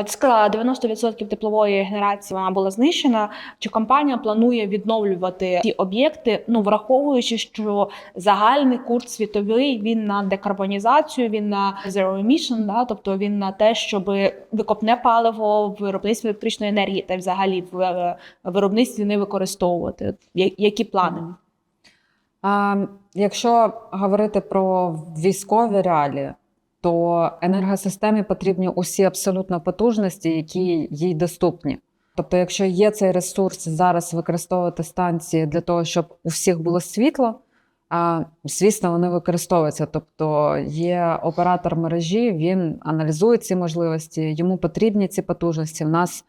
Ти сказала, 90% теплової генерації вона була знищена. Чи компанія планує відновлювати ті об'єкти? Ну враховуючи, що загальний курс світовий він на декарбонізацію, він на zero emission, да, тобто він на те, щоб викопне паливо в виробництві електричної енергії та взагалі в е, виробництві не використовувати. Які плани? А, якщо говорити про військові реалії, то енергосистемі потрібні усі абсолютно потужності, які їй доступні. Тобто, якщо є цей ресурс зараз використовувати станції для того, щоб у всіх було світло, а, звісно, вони використовуються. Тобто є оператор мережі, він аналізує ці можливості, йому потрібні ці потужності. В нас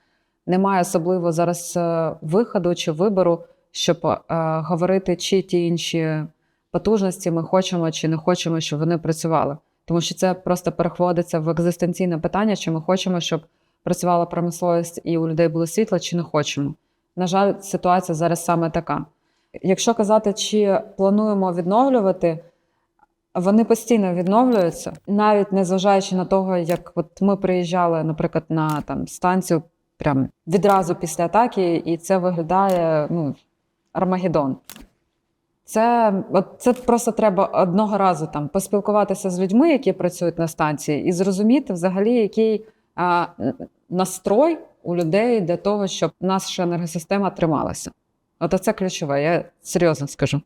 немає особливо зараз е, виходу чи вибору, щоб е, говорити, чи ті інші потужності ми хочемо чи не хочемо, щоб вони працювали. Тому що це просто переходиться в екзистенційне питання, чи ми хочемо, щоб працювала промисловість і у людей було світло, чи не хочемо. На жаль, ситуація зараз саме така. Якщо казати, чи плануємо відновлювати, вони постійно відновлюються, навіть незважаючи на того, як от ми приїжджали, наприклад, на там станцію прям відразу після атаки, і це виглядає ну, Армагеддон. Це, от, це просто треба одного разу там поспілкуватися з людьми, які працюють на станції, і зрозуміти взагалі, який а, настрой у людей для того, щоб наша енергосистема трималася. От це ключове, я серйозно скажу.